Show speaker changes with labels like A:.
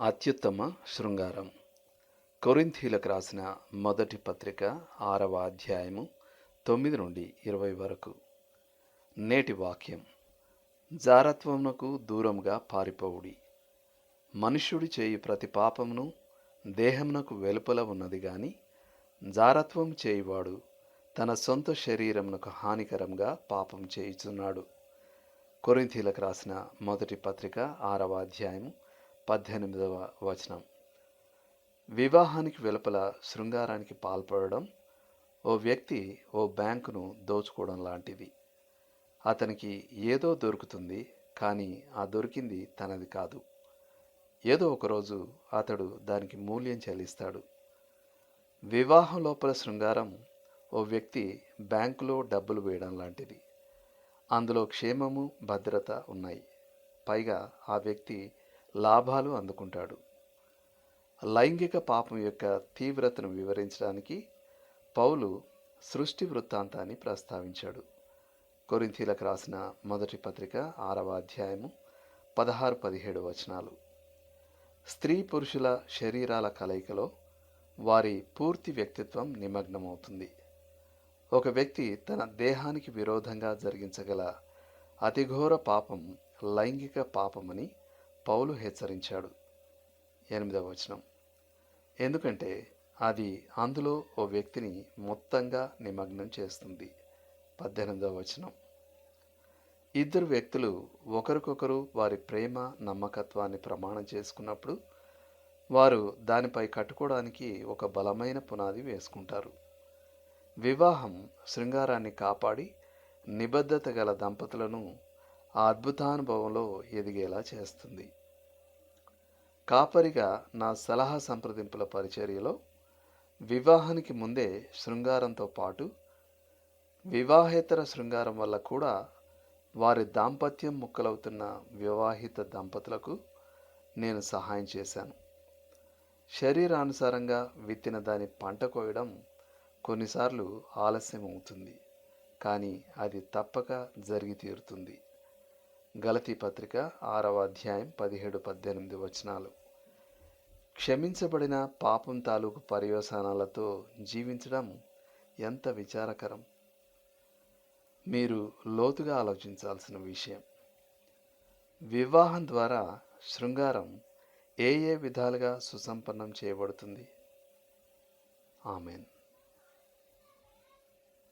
A: అత్యుత్తమ శృంగారం. కొరింథీలకు రాసిన మొదటి పత్రిక ఆరవ అధ్యాయము తొమ్మిది నుండి ఇరవై వరకు. నేటి వాక్యం. జారత్వమునకు దూరముగా పారిపోవుడి. మనుష్యుడు చేయి ప్రతి పాపమును దేహమునకు వెలుపల ఉన్నది గాని జారత్వం చేయువాడు తన సొంత శరీరమునకు హానికరంగా పాపం చేయుచున్నాడు. కొరింథీలకు రాసిన మొదటి పత్రిక ఆరవ అధ్యాయము పద్దెనిమిదవ వచనం. వివాహానికి వెలుపల శృంగారానికి పాల్పడడం ఓ వ్యక్తి ఓ బ్యాంకును దోచుకోవడం లాంటిది. అతనికి ఏదో దొరుకుతుంది కానీ ఆ దొరికింది తనది కాదు. ఏదో ఒకరోజు అతడు దానికి మూల్యం చెల్లిస్తాడు. వివాహం లోపల శృంగారం ఓ వ్యక్తి బ్యాంకులో డబ్బులు వేయడం లాంటిది. అందులో క్షేమము భద్రత ఉన్నాయి. పైగా ఆ వ్యక్తి లాభాలు అందుకుంటాడు. లైంగిక పాపం యొక్క తీవ్రతను వివరించడానికి పౌలు సృష్టి వృత్తాంతాన్ని ప్రస్తావించాడు. కొరింథీలకు రాసిన మొదటి పత్రిక ఆరవ అధ్యాయము పదహారు పదిహేడు వచనాలు. స్త్రీ పురుషుల శరీరాల కలయికలో వారి పూర్తి వ్యక్తిత్వం నిమగ్నమవుతుంది. ఒక వ్యక్తి తన దేహానికి విరోధంగా జరిగించగల అతిఘోర పాపం లైంగిక పాపమని పౌలు హెచ్చరించాడు. ఎనిమిదవ వచనం. ఎందుకంటే అది అందులో ఓ వ్యక్తిని మొత్తంగా నిమగ్నం చేస్తుంది. పద్దెనిమిదవ వచనం. ఇద్దరు వ్యక్తులు ఒకరికొకరు వారి ప్రేమ నమ్మకత్వాన్ని ప్రమాణం చేసుకున్నప్పుడు వారు దానిపై కట్టుకోవడానికి ఒక బలమైన పునాది వేసుకుంటారు. వివాహం శృంగారాన్ని కాపాడి నిబద్ధత గల దంపతులను ఆ అద్భుతానుభవంలో ఎదిగేలా చేస్తుంది. కాపరిగా నా సలహా సంప్రదింపుల పరిచర్యలో వివాహానికి ముందే శృంగారంతో పాటు వివాహేతర శృంగారం వల్ల కూడా వారి దాంపత్యం ముక్కలవుతున్న వివాహిత దంపతులకు నేను సహాయం చేశాను. శరీరానుసారంగా విత్తిన దాని పంట కోయడం కొన్నిసార్లు ఆలస్యం అవుతుంది కానీ అది తప్పక జరిగి తీరుతుంది. గలతీ పత్రిక ఆరవ అధ్యాయం పదిహేడు పద్దెనిమిది వచనాలు. క్షమించబడిన పాపం తాలూకు పర్యవసానాలతో జీవించడం ఎంత విచారకరం. మీరు లోతుగా ఆలోచించాల్సిన విషయం. వివాహం ద్వారా శృంగారం ఏ ఏ విధాలుగా సుసంపన్నం చేయబడుతుంది? ఆమెన్.